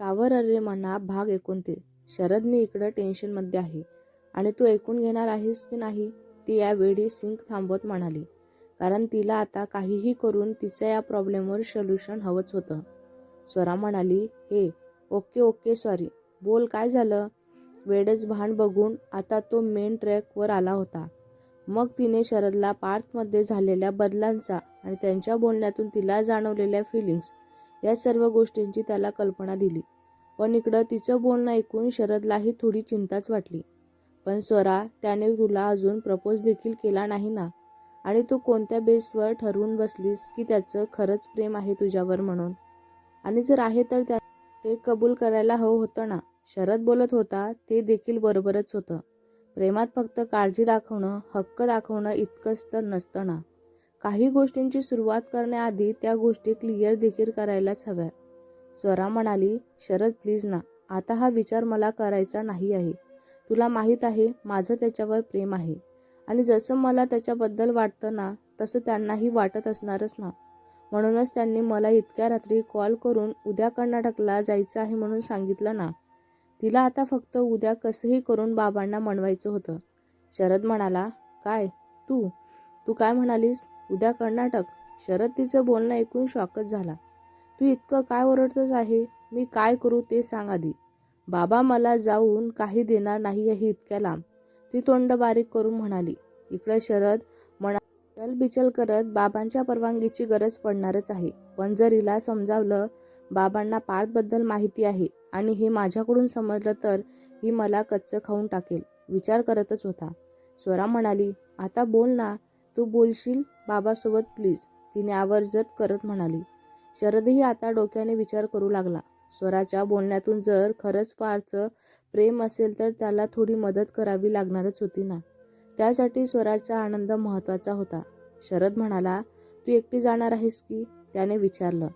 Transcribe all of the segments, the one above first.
सावर अरे म्हणा भाग एकोणतीस शरद मी इकडं टेन्शनमध्ये आहे. आणि तू ऐकून घेणार आहेस की नाही ती यावेळी सिंक थांबवत म्हणाली. कारण तिला आता काहीही करून तिच्या या प्रॉब्लेमवर सोल्युशन हवंच होतं. स्वरा म्हणाली हे ओके ओके सॉरी बोल काय झालं? वेळच भान बघून आता तो मेन ट्रॅकवर आला होता. मग तिने शरदला पार्थमध्ये झालेल्या बदलांचा आणि त्यांच्या बोलण्यातून तिला जाणवलेल्या फिलिंग्स या सर्व गोष्टींची त्याला कल्पना दिली. पण इकडं तिचं बोलणं ऐकून शरदलाही थोडी चिंताच वाटली. पण स्वरा त्याने तुला अजून प्रपोज देखील केला नाही ना? आणि तू कोणत्या बेसवर ठरवून बसलीस की त्याचं खरंच प्रेम आहे तुझ्यावर म्हणून? आणि जर आहे तर त्या ते कबूल करायला हवं होतं ना? शरद बोलत होता ते देखील बरोबरच होतं. प्रेमात फक्त काळजी दाखवणं हक्क दाखवणं इतकंच तर नसतं ना? काही गोष्टींची सुरुवात करण्याआधी त्या गोष्टी क्लिअर देखील करायलाच हव्यात. स्वरा म्हणाली शरद प्लीज ना आता हा विचार मला करायचा नाही आहे. तुला माहीत आहे माझं त्याच्यावर प्रेम आहे. आणि जसं मला त्याच्याबद्दल वाटतं ना तसं त्यांनाही वाटत असणारच ना. म्हणूनच त्यांनी मला इतक्या रात्री कॉल करून उद्या कर्नाटकला जायचं आहे म्हणून सांगितलं ना. तिला आता फक्त उद्या कसंही करून बाबांना मनवायचं होतं. शरद म्हणाला काय? तू? तू काय म्हणालीस? उद्या कर्नाटक. शरद तिचं बोलणं ऐकून शॉकच झाला. तू इतकं काय ओरडतोस आहे? मी काय करू ते सांग आधी. बाबा मला जाऊन काही देणार नाही आहे इतक्या लांब. ती तोंड बारीक करून म्हणाली. इकडे शरद म्हणा चलबिचल करत बाबांच्या परवानगीची गरज पडणारच आहे. पण जर हिला समजावलं बाबांना पार्थबद्दल माहिती आहे आणि हे माझ्याकडून समजलं तर ही मला कच्चं खाऊन टाकेल. विचार करतच होता. स्वरा म्हणाली आता बोल ना. तू बोलशील? बाबासोबत प्लीज. तिने आवर्जत करत म्हणाली. शरदही आता डोक्याने विचार करू लागला. स्वराच्या बोलण्यातून जर खरंच पारचं प्रेम असेल तर त्याला थोडी मदत करावी लागणारच होती ना? त्यासाठी स्वराचा आनंद महत्त्वाचा होता. शरद म्हणाला तू एकटी जाणार आहेस की? त्याने विचारलं.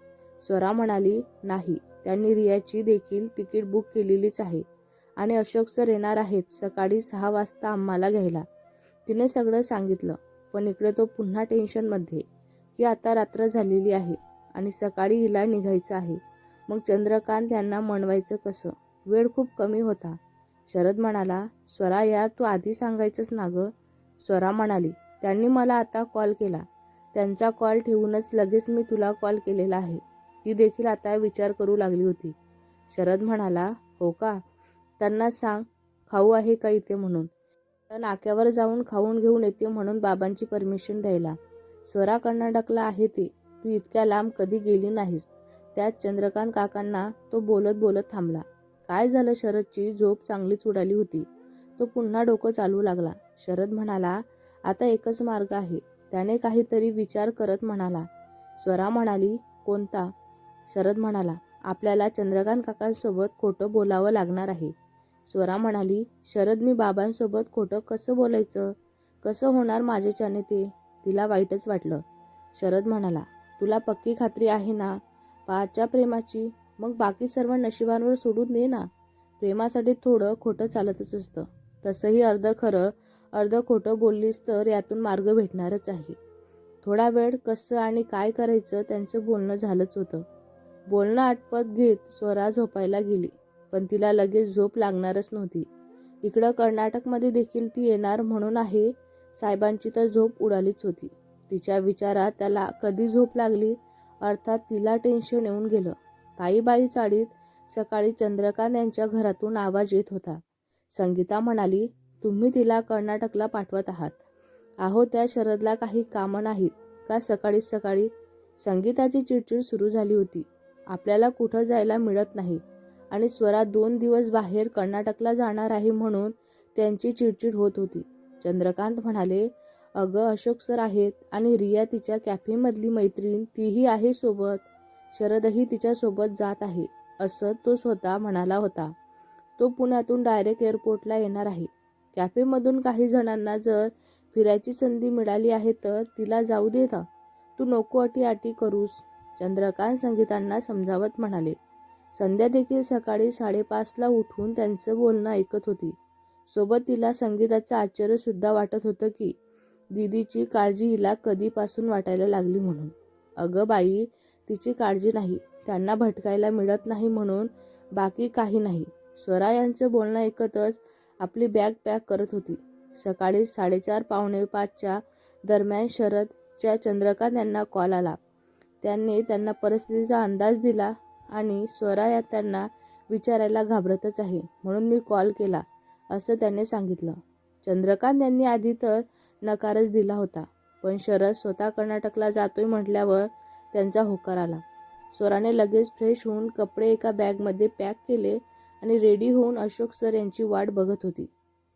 स्वरा म्हणाली नाही. त्यांनी रियाची देखील तिकीट बुक केलेलीच आहे. आणि अशोक सर येणार आहेत सकाळी सहा वाजता आम्हाला घ्यायला. तिने सगळं सांगितलं. पण इकडे तो पुन्हा टेन्शनमध्ये की आता रात्र झालेली आहे आणि सकाळी हिला निघायचं आहे. मग चंद्रकांत यांना मनवायचं कसं? वेळ खूप कमी होता. शरद म्हणाला स्वरा यार तू आधी सांगायचंच ना गं. स्वरा म्हणाली त्यांनी मला आता कॉल केला. त्यांचा कॉल ठेवूनच लगेच मी तुला कॉल केलेला आहे. ती देखील आता विचार करू लागली होती. शरद म्हणाला हो का? त्यांना सांग खाऊ आहे का इथे म्हणून? नाक्यावर जाऊन खाऊन घेऊन येते म्हणून बाबांची परमिशन द्यायला. स्वरा कर्नाटकला आहे ते. तू इतक्या लांब कधी गेली नाहीस. त्यात चंद्रकांत काकांना तो बोलत बोलत थांबला. काय झालं शरदची? झोप चांगलीच उडाली होती. तो पुन्हा डोकं चालू लागला. शरद म्हणाला आता एकच मार्ग आहे. त्याने काहीतरी विचार करत म्हणाला. स्वरा म्हणाली कोणता? शरद म्हणाला आपल्याला चंद्रकांत काकांसोबत खोटं बोलावं लागणार आहे. स्वरा म्हणाली शरद मी बाबांसोबत खोटं कसं बोलायचं? कसं होणार माझ्याच्याने ते? तिला वाईटच वाटलं. शरद म्हणाला तुला पक्की खात्री आहे ना? पारच्या प्रेमाची? मग बाकी सर्व नशिबांवर सोडून दे ना. प्रेमासाठी थोडं खोटं चालतच असतं. तसंही अर्ध खरं अर्ध खोटं बोललीस तर यातून मार्ग भेटणारच आहे. थोडा वेळ कसं आणि काय करायचं त्यांचं बोलणं झालंच होतं. बोलणं आटपत घेत स्वरा झोपायला गेली. पण तिला लगेच झोप लागणारच नव्हती. इकडं कर्नाटकमध्ये देखील ती येणार म्हणून आहे साहेबांची तर झोप उडालीच होती. तिच्या विचारात त्याला कधी झोप लागली अर्थात तिला टेन्शन येऊन गेलं. ताईबाई चाळीत सकाळी चंद्रकांत यांच्या घरातून आवाज येत होता. संगीता म्हणाली तुम्ही तिला कर्नाटकला पाठवत आहात. आहो त्या शरदला काही कामं नाहीत का सकाळी सकाळी? संगीताची चिडचिड सुरू झाली होती. आपल्याला कुठं जायला मिळत नाही. आणि स्वरा दोन दिवस बाहेर कर्नाटकला जाणार आहे म्हणून त्यांची चिडचिड होत होती. चंद्रकांत म्हणाले अगं अशोक सर आहेत आणि रिया तिच्या कॅफेमधली मैत्रीण तीही आहे सोबत. शरदही तिच्यासोबत जात आहे. असं तो स्वतः म्हणाला होता. तो पुण्यातून डायरेक्ट एअरपोर्टला येणार आहे. कॅफेमधून काही जणांना जर फिरायची संधी मिळाली आहे तर तिला जाऊ दे ना. तू नको अटी अटी करूस. चंद्रकांत संगीतांना समजावत म्हणाले. संध्या देखील सकाळी साडेपाचला उठून त्यांचं बोलणं ऐकत होती. सोबत तिला संगीताचं आश्चर्य सुद्धा वाटत होतं की दीदीची काळजी हिला कधीपासून वाटायला लागली म्हणून. अगं बाई तिची काळजी नाही. त्यांना भटकायला मिळत नाही म्हणून बाकी काही नाही. स्वरा यांचं बोलणं ऐकतच आपली बॅग पॅक करत होती. सकाळी साडेचार पावणे पाचच्या दरम्यान शरदच्या चंद्रकांत यांना कॉल आला. त्यांनी त्यांना परिस्थितीचा अंदाज दिला. आणि स्वरा या त्यांना विचारायला घाबरतच आहे. म्हणून मी कॉल केला. असं त्याने सांगितलं. चंद्रकांत यांनी आधी तर नकारच दिला होता. पण शरद स्वतः कर्नाटकला जातोय म्हटल्यावर त्यांचा होकार आला. स्वराने लगेच फ्रेश होऊन कपडे एका बॅगमध्ये पॅक केले आणि रेडी होऊन अशोक सर यांची वाट बघत होती.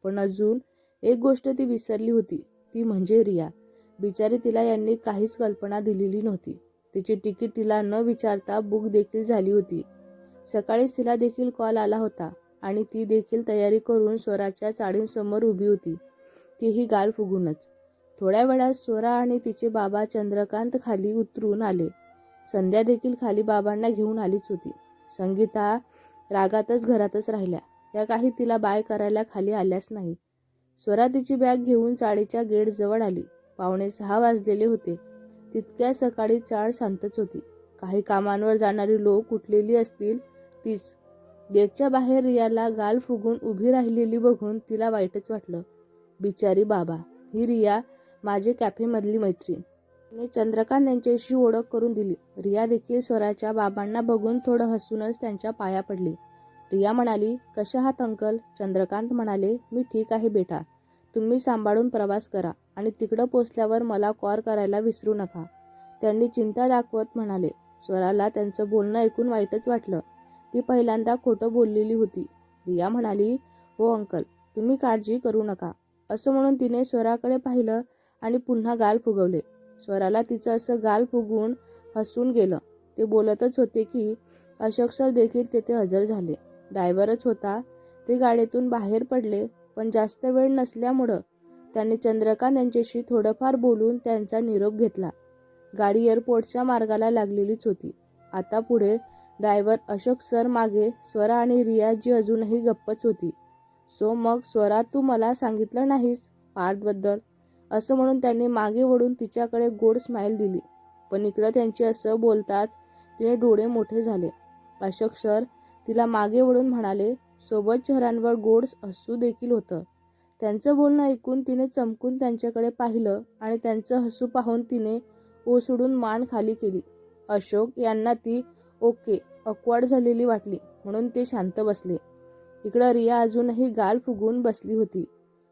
पण अजून एक गोष्ट ती विसरली होती. ती म्हणजे रिया. बिचारी तिला यांनी काहीच कल्पना दिलेली नव्हती. तिची तिकीट तिला न विचारता बुक देखील झाली होती. सकाळीच तिला देखील कॉल आला होता आणि ती देखील तयारी करून स्वराच्या चाळींसमोर उभी होती. तीही गाल फुगूनच. थोड्या वेळात स्वरा आणि तिचे बाबा चंद्रकांत खाली उतरून आले. संध्या देखील खाली बाबांना घेऊन आलीच होती. संगीता रागातच घरातच राहिल्या. त्या काही तिला बाय करायला खाली आल्याच नाही. स्वरा तिची बॅग घेऊन चाळीच्या गेट जवळ आली. पावणे सहा वाजलेले होते. तितक्या सकाळी चाळ शांतच होती. काही कामांवर जाणारी लोक उठलेली असतील तीच. गेटच्या बाहेर रियाला गाल फुगून उभी राहिलेली बघून तिला वाईटच वाटलं. बिचारी बाबा ही रिया माझे कॅफेमधली मैत्रीण. तिने चंद्रकांत यांच्याशी ओळख करून दिली. रिया देखील स्वराच्या बाबांना बघून थोडं हसूनच त्यांच्या पाया पडली. रिया म्हणाली कशा आहात अंकल? चंद्रकांत म्हणाले मी ठीक आहे बेटा. तुम्ही सांभाळून प्रवास करा आणि तिकडं पोचल्यावर मला कॉल करायला विसरू नका. त्यांनी चिंता दाखवत म्हणाले. स्वराला त्यांचं बोलणं ऐकून वाईटच वाटलं. ती पहिल्यांदा खोटं बोललेली होती. रिया म्हणाली हो अंकल तुम्ही काळजी करू नका. असं म्हणून तिने स्वराकडे पाहिलं आणि पुन्हा गाल फुगवले. स्वराला तिचं असं गाल फुगून हसून गेलं. ते बोलतच होते की अशोक सर देखील तेथे हजर झाले. ड्रायव्हरच होता. ते गाडीतून बाहेर पडले. पण जास्त वेळ नसल्यामुळं त्यांनी चंद्रकांत यांच्याशी थोडंफार बोलून त्यांचा निरोप घेतला. गाडी एअरपोर्टच्या मार्गाला लागलेलीच होती. आता पुढे ड्रायव्हर अशोक सर मागे स्वरा आणि रिया जी अजूनही गप्पच होती. सो मग स्वरा तू मला सांगितलं नाहीस पार्थबद्दल असं म्हणून त्यांनी मागे वळून तिच्याकडे गोड स्माईल दिली. पण इकडं त्यांची असं बोलताच तिने डोळे मोठे झाले. अशोक सर तिला मागे वळून म्हणाले सोबत चेहऱ्यांवर गोड हसू देखील होतं. त्यांचं बोलणं ऐकून तिने चमकून त्यांच्याकडे पाहिलं आणि त्यांचं हसू पाहून तिने ओसडून मान खाली केली. अशोक यांना ती ओके अक्वाड झालेली वाटली म्हणून ते शांत बसले. इकडं रिया अजूनही गाल फुगून बसली होती.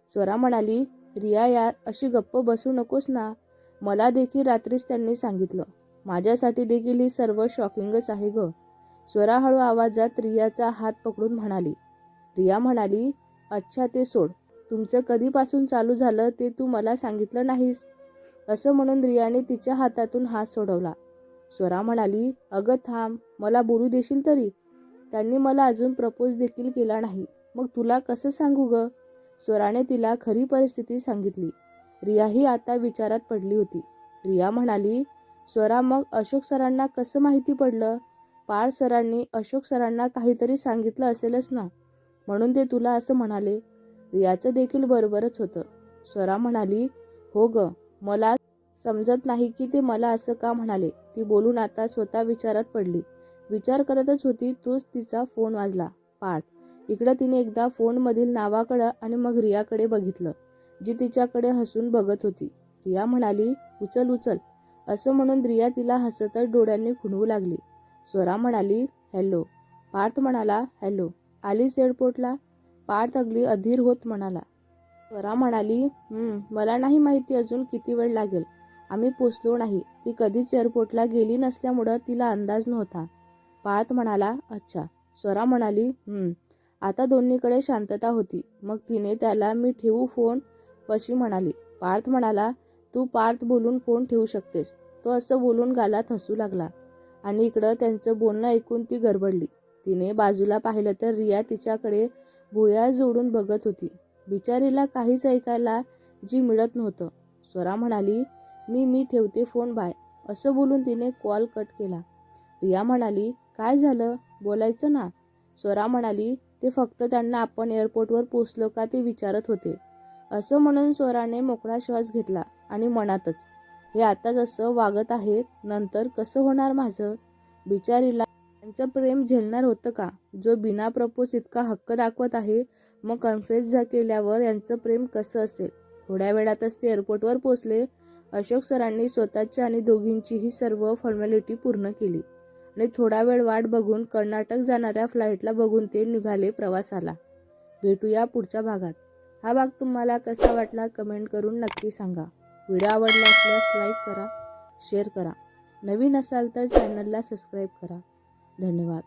स्वरा म्हणाली रिया यार अशी गप्प बसू नकोस ना. मला देखील रात्रीच त्यांनी सांगितलं. माझ्यासाठी देखील ही सर्व शॉकिंगच आहे ग. स्वराहळू आवाजात रियाचा हात पकडून म्हणाली रिया म्हणाली अच्छा ते सोड तुमचं कधीपासून चालू झालं ते तू मला सांगितलं नाहीस. असं म्हणून रियाने तिच्या हातातून हात सोडवला. स्वरा म्हणाली अगं थांब मला बोलू देशील तरी? त्यांनी मला अजून प्रपोज देखील केला नाही मग तुला कसं सांगू ग? स्वराने तिला खरी परिस्थिती सांगितली. रियाही आता विचारात पडली होती. रिया म्हणाली स्वरा मग अशोक सरांना कसं माहिती पडलं? पाळ सरांनी अशोक सरांना काहीतरी सांगितलं असेलच ना? म्हणून ते तुला असं म्हणाले. रियाचं देखील बरोबरच होतं. स्वरा म्हणाली हो ग मला समजत नाही की ते मला असं का म्हणाले ती बोलून आता स्वतः विचारात पडली. विचार करतच होती तोच तिचा फोन वाजला. पाठ इकडं तिने एकदा फोनमधील नावाकडं आणि मग रियाकडे बघितलं जी तिच्याकडे हसून बघत होती. रिया म्हणाली उचल उचल. असं म्हणून रिया तिला हसतच डोळ्यांनी खुणवू लागली. स्वरा म्हणाली हॅलो. पार्थ म्हणाला हॅलो. आलीस एअरपोर्टला? पार्थ अगदी अधीर होत म्हणाला. स्वरा म्हणाली मला नाही माहिती अजून किती वेळ लागेल. आम्ही पोचलो नाही. ती कधीच एअरपोर्टला गेली नसल्यामुळं तिला अंदाज नव्हता. पार्थ म्हणाला अच्छा. स्वरा म्हणाली आता दोन्हीकडे शांतता होती. मग तिने त्याला मी ठेवू फोन? पशी म्हणाली. पार्थ म्हणाला तू पार्थ बोलून फोन ठेवू शकतेस. तो असं बोलून गालात हसू लागला. आणि इकडं त्यांचं बोलणं ऐकून ती गडबडली तिने बाजूला पाहिलं तर रिया तिच्याकडे भुया जोडून बघत होती. बिचारीला काहीच ऐकायला जी मिळत नव्हतं. स्वरा म्हणाली मी मी ठेवते फोन बाय. असं बोलून तिने कॉल कट केला. रिया म्हणाली काय झालं? बोलायचं ना. स्वरा म्हणाली ते फक्त त्यांना आपण एअरपोर्टवर पोचलो का ते विचारत होते. असं म्हणून स्वराने मोकळा श्वास घेतला आणि मनातच हे आता जसं वागत आहेत नंतर कसं होणार माझं? बिचारीला त्यांचं प्रेम झेलणार होतं का? जो बिना प्रपोज इतका हक्क दाखवत आहे मग कन्फ्युज केल्यावर यांचं प्रेम कसं असेल? थोड्या वेळातच ते एअरपोर्टवर पोचले अशोक सरांनी स्वतःच्या आणि दोघींचीही सर्व फॉर्मॅलिटी पूर्ण केली. आणि थोडा वेळ वाट बघून कर्नाटक जाणाऱ्या फ्लाईटला बघून ते निघाले प्रवासाला. भेटूया पुढच्या भागात. हा भाग तुम्हाला कसा वाटला कमेंट करून नक्की सांगा. व्हिडिओ आवडला असल्यास लाईक करा शेअर करा. नवीन असाल तर चॅनलला सबस्क्राईब करा. धन्यवाद.